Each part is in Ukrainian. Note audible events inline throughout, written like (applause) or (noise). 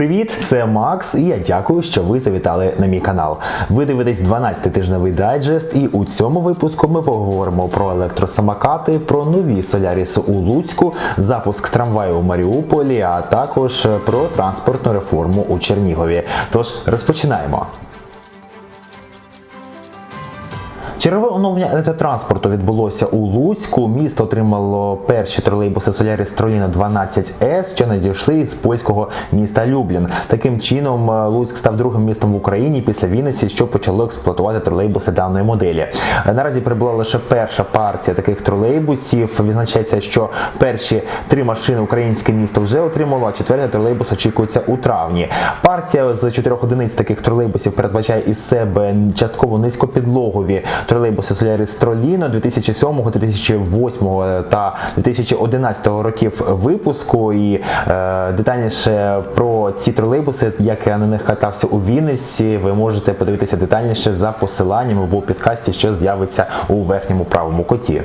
Привіт, це Макс, і я дякую, що ви завітали на мій канал. Ви дивитесь 12 тижневий дайджест, і у цьому випуску ми поговоримо про електросамокати, про нові соляріси у Луцьку, запуск трамваю у Маріуполі, а також про транспортну реформу у Чернігові. Тож розпочинаємо. Чергове оновлення електротранспорту відбулося у Луцьку. Місто отримало перші тролейбуси Solaris Trolino 12S, що надійшли з польського міста Люблін. Таким чином, е, Луцьк став другим містом в Україні після Вінниці, що почало експлуатувати тролейбуси даної моделі. Е, Наразі прибула лише перша партія таких тролейбусів. Відзначається, що перші три машини українське місто вже отримало, а четвертий тролейбус очікується у травні. Партія з чотирьох одиниць таких тролейбусів передбачає із себе частково низькопідлогові тролейбуси Соляріс Троліно 2007, 2008 та 2011 років випуску. І е, детальніше про ці тролейбуси, як я на них катався у Вінниці, ви можете подивитися детальніше за посиланням або підкасті, що з'явиться у верхньому правому куті.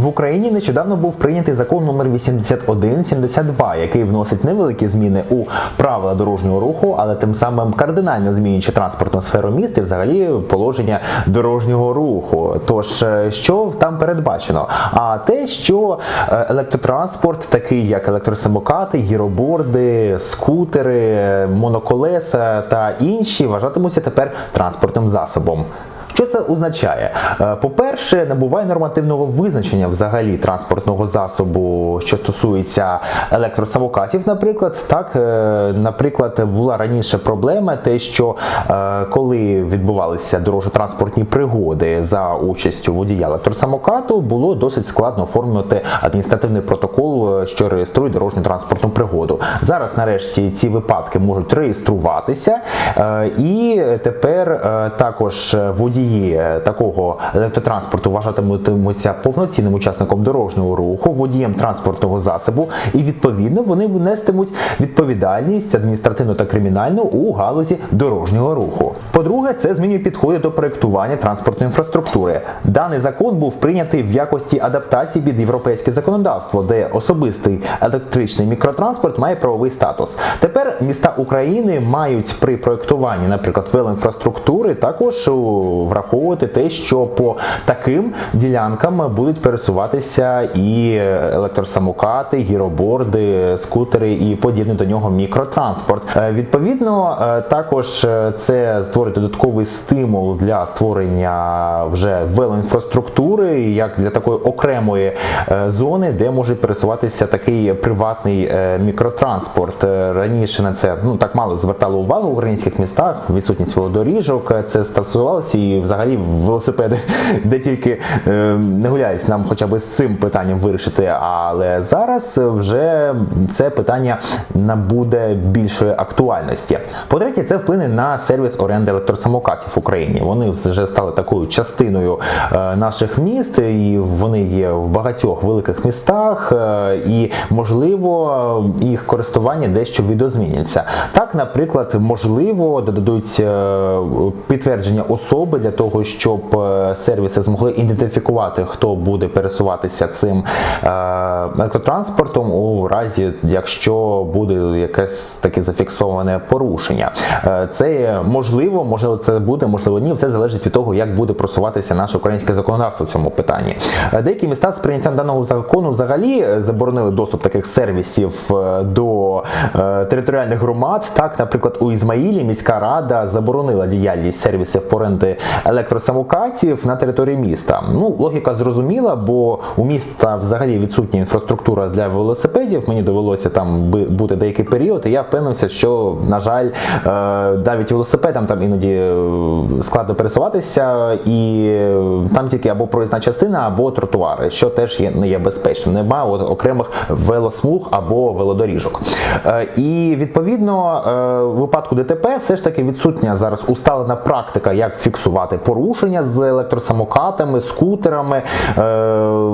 В Україні нещодавно був прийнятий закон номер 8172, який вносить невеликі зміни у правила дорожнього руху, але тим самим кардинально змінюючи транспортну сферу міст і взагалі положення дорожнього руху. Тож е, що там передбачено? А те, що е, електротранспорт, такий як електросамокати, гіроборди, скутери, моноколеса та інші, вважатимуться тепер транспортним засобом. Що це означає? Е, По-перше, набуває нормативного визначення взагалі транспортного засобу, що стосується електросамокатів, наприклад. Так, е, наприклад, була раніше проблема, те, що е, коли відбувалися дорожньо-транспортні пригоди за участю водія електросамокату, було досить складно оформити адміністративний протокол, що реєструє дорожню транспортну пригоду. Зараз, нарешті, ці випадки можуть реєструватися, і тепер також водії такого електротранспорту вважатимуться повноцінним учасником дорожнього руху, водієм транспортного засобу, і відповідно вони нестимуть відповідальність адміністративну та кримінальну у галузі дорожнього руху. По-друге, це змінює підходи до проєктування транспортної інфраструктури. Даний закон був прийнятий в якості адаптації під європейське законодавство, де особистий електричний мікротранспорт має правовий статус. Тепер міста України мають при проєктуванні, наприклад, велоінфраструктури також враховувати те, що по таким ділянкам будуть пересуватися і електросамокати, гіроборди, скутери і подібний до нього мікротранспорт. Е, Відповідно, е, також е, це створить додатковий стимул для створення вже велоінфраструктури, як для такої окремої е, зони, де може пересуватися такий приватний е, мікротранспорт. Е, Раніше на це ну так мало звертало увагу в українських містах, відсутність велодоріжок. Е, Це стосувалося і взагалі велосипеди, (laughs) де тільки е, не гуляють, нам хоча б з цим питанням вирішити. Але зараз вже це питання набуде більшої актуальності. По-третє, це вплине на сервіс оренди електросамокатів в Україні. Вони вже стали такою частиною е, наших міст, і вони є в багатьох великих містах, е, і можливо їх користування дещо відозміняться. Так, наприклад, можливо, додадуть підтвердження особи для того, щоб е, сервіси змогли ідентифікувати, хто буде пересуватися цим е, електротранспортом у разі, якщо буде якесь таке зафіксоване порушення. Е, Це можливо, можливо, це буде, можливо, ні. Все залежить від того, як буде просуватися наше українське законодавство в цьому питанні. Деякі міста з прийняттям даного закону взагалі заборонили доступ таких сервісів до територіальних громад. Так, наприклад, у Ізмаїлі міська рада заборонила діяльність сервісів по оренди електросамокатів на території міста. Ну, логіка зрозуміла, бо у міста взагалі відсутня інфраструктура для велосипедів. Мені довелося там бути деякий період, і я впевнився, що на жаль, е, навіть велосипедам там іноді е, складно пересуватися, і там тільки або проїзна частина, або тротуари, що теж є не є безпечно. Нема окремих велосмуг або велодоріжок. Е, І відповідно в випадку ДТП все ж таки відсутня зараз усталена практика, як фіксувати порушення з електросамокатами, скутерами, е,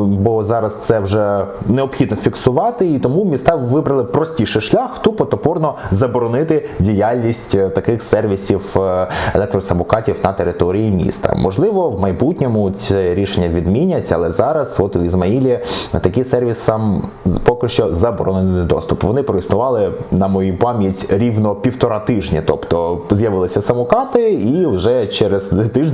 бо зараз це вже необхідно фіксувати, і тому міста вибрали простіший шлях, тупо топорно заборонити діяльність е, таких сервісів е, електросамокатів на території міста. Можливо, в майбутньому це рішення відмінять, але зараз, от у Ізмаїлі, такі сервісам поки що заборонений доступ. Вони проіснували на мою пам'ять рівно півтора тижні. Тобто з'явилися самокати, і вже через тиждень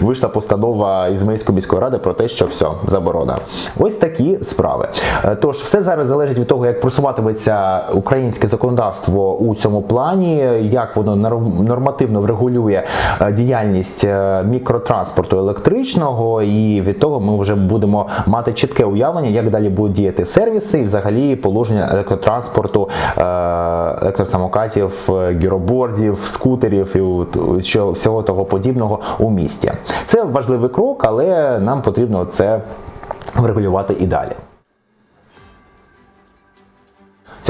вийшла постанова Ізмаїльської міської ради про те, що все заборона. Ось такі справи. Е, Тож все зараз залежить від того, як просуватиметься українське законодавство у цьому плані, як воно норм- нормативно врегулює е, діяльність е, мікротранспорту електричного, і від того ми вже будемо мати чітке уявлення, як далі будуть діяти сервіси і взагалі положення електротранспорту, електросамокатів, гіробордів, скутерів і всього того подібного у місті. Це важливий крок, але нам потрібно це врегулювати і далі.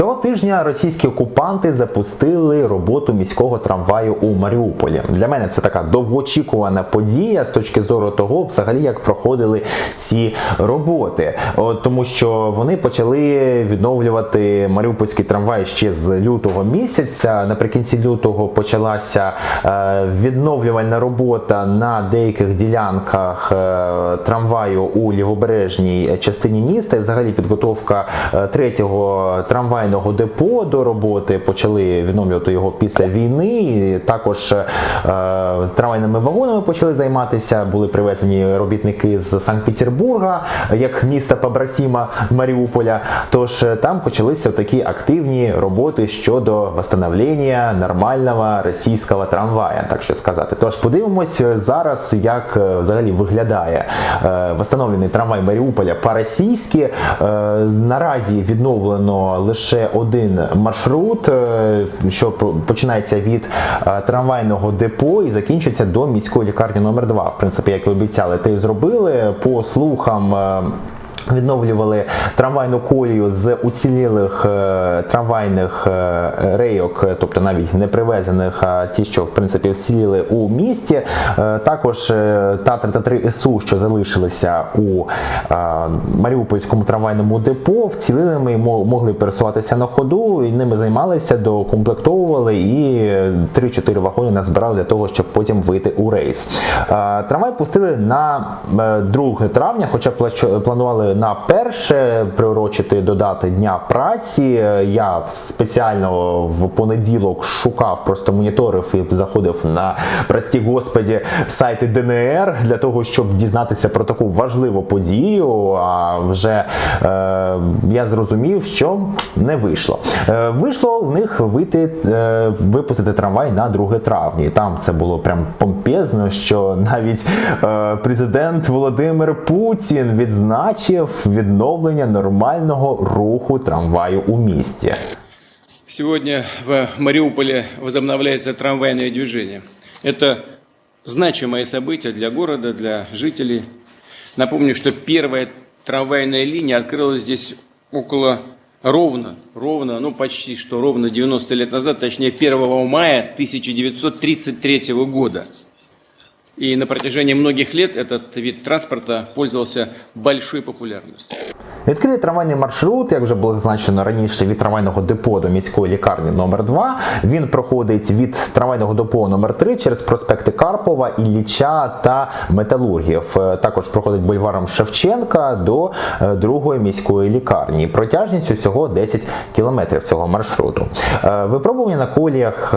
Цього тижня російські окупанти запустили роботу міського трамваю у Маріуполі. Для мене це така довгоочікувана подія з точки зору того, взагалі як проходили ці роботи, От, тому що вони почали відновлювати маріупольський трамвай ще з лютого місяця. Наприкінці лютого почалася е, відновлювальна робота на деяких ділянках е, трамваю у лівобережній частині міста. І взагалі підготовка е, третього трамвайного депо до роботи почали відновлювати його після війни. Також е, трамвайними вагонами почали займатися. Були привезені робітники з Санкт-Петербурга, як міста побратима Маріуполя. Тож е, там почалися такі активні роботи щодо восстановлення нормального російського трамвая, так що сказати. Тож подивимось зараз, як е, взагалі виглядає е, встановлений трамвай Маріуполя по-російськи. Е, Наразі відновлено лише один маршрут, е, що по- починається від е, трамвайного депо і закінчується до міської лікарні номер 2 В принципі, як і обіцяли, те і зробили. По слухам. Відновлювали трамвайну колію з уцілілих е, трамвайних е, рейок, е, тобто навіть не привезених, а ті, що в принципі вціліли у місті. Також е, Та-33 СУ, що залишилися у Маріупольському трамвайному депо, вцілилими мо- могли пересуватися на ходу, і ними займалися, докомплектовували і 3-4 вагони назбирали для того, щоб потім вийти у рейс. Трамвай пустили на е, 2 травня, хоча планували на перше приурочити до дати Дня праці. Я спеціально в понеділок шукав, просто моніторив і заходив на прості господі сайти ДНР для того, щоб дізнатися про таку важливу подію. А вже е, я зрозумів, що не вийшло. Е, вийшло в них вийти е, випустити трамвай на 2 травня. Там це було прям помпезно, що навіть е, президент Володимир Путін відзначив відновлення нормального руху трамваю у місті. Сегодня в Мариуполе возобновляется трамвайное движение. Это значимое событие для города, для жителей. Напомню, что первая трамвайная линия открылась здесь около ровно, ровно, ну почти что ровно 90 лет назад, точнее 1 мая 1933 года. И на протяжении многих лет этот вид транспорта пользовался большой популярностью. Відкритий трамвайний маршрут, як вже було зазначено раніше, від трамвайного депо до міської лікарні номер 2 Він проходить від трамвайного депо номер 3 через проспекти Карпова, Ілліча та Металургів. Е, Також проходить бульваром Шевченка до е, другої міської лікарні. Протяжність усього 10 кілометрів цього маршруту. Е, Випробування на коліях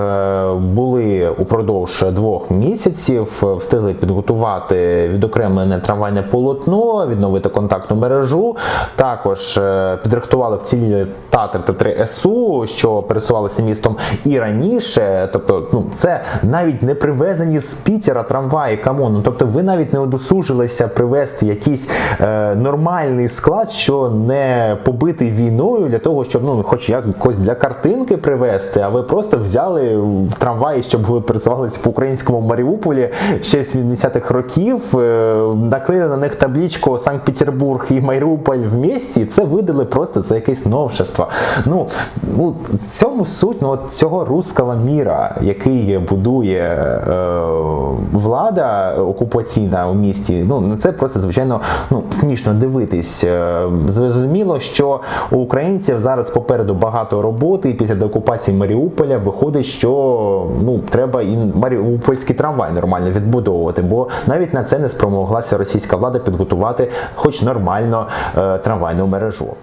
були упродовж двох місяців. Встигли підготувати відокремлене трамвайне полотно, відновити контактну мережу. Також е, підрихтували вцілі Та-33 СУ, що пересувалися містом і раніше. Тобто, ну це навіть не привезені з Пітера трамваї. Камон. Ну, тобто, ви навіть не одосужилися привезти якийсь е, нормальний склад, що не побитий війною, для того, щоб ну, хоч якось для картинки привезти. А ви просто взяли трамваї, щоб були пересувалися по українському Маріуполі ще з 70-х років, е, наклеїли на них таблічку Санкт-Петербург і Маріуполь в місті, і це видали просто за якесь новшество. Ну, ну в цьому суть ну, от цього руского міра, який будує е, влада окупаційна у місті. Ну на це просто звичайно ну смішно дивитись. Е, Зрозуміло, що у українців зараз попереду багато роботи, і після деокупації Маріуполя виходить, що ну треба і маріупольський трамвай нормально відбудовувати, бо навіть на це не спромоглася російська влада підготувати, хоч нормально е, трамвайну мережу.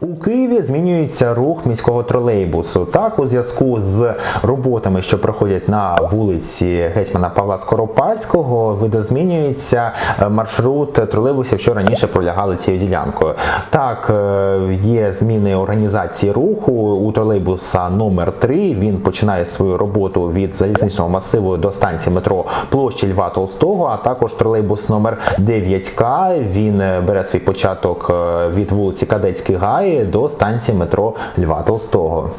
У Києві змінюється рух міського тролейбусу. Так, у зв'язку з роботами, що проходять на вулиці гетьмана Павла Скоропадського, видозмінюється е, маршрут тролейбусів, що раніше пролягали цією ділянкою. Так, е, є зміни організації руху у тролейбуса номер 3 Він починає свою роботу від залізничного масиву до станції метро площі Льва Толстого, а також тролейбус номер 9К. Він е, бере свій початок від вулиці Кадетський Гай до станції метро Льва Толстого.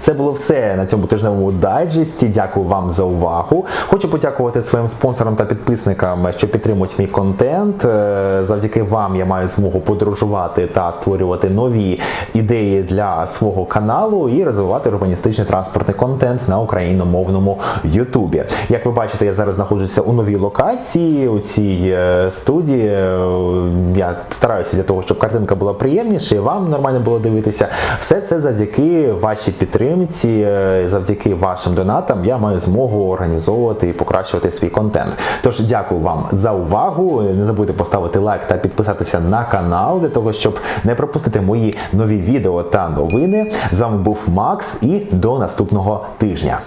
Це було все на цьому тижневому дайджесті. Дякую вам за увагу. Хочу подякувати своїм спонсорам та підписникам, що підтримують мій контент. Е, Завдяки вам я маю змогу подорожувати та створювати нові ідеї для свого каналу і розвивати урбаністичний транспортний контент на україномовному Ютубі. Як ви бачите, я зараз знаходжуся у новій локації у цій е, студії. Я стараюся для того, щоб картинка була приємніша і вам нормально було дивитися. Все це завдяки вашій підтримці, е, завдяки вашим донатам я маю змогу організовувати і покращувати свій контент. Тож дякую вам за увагу. Не забудьте поставити лайк та підписатися на канал для того, щоб не пропустити мої нові відео та новини. З вами був Макс і до наступного тижня.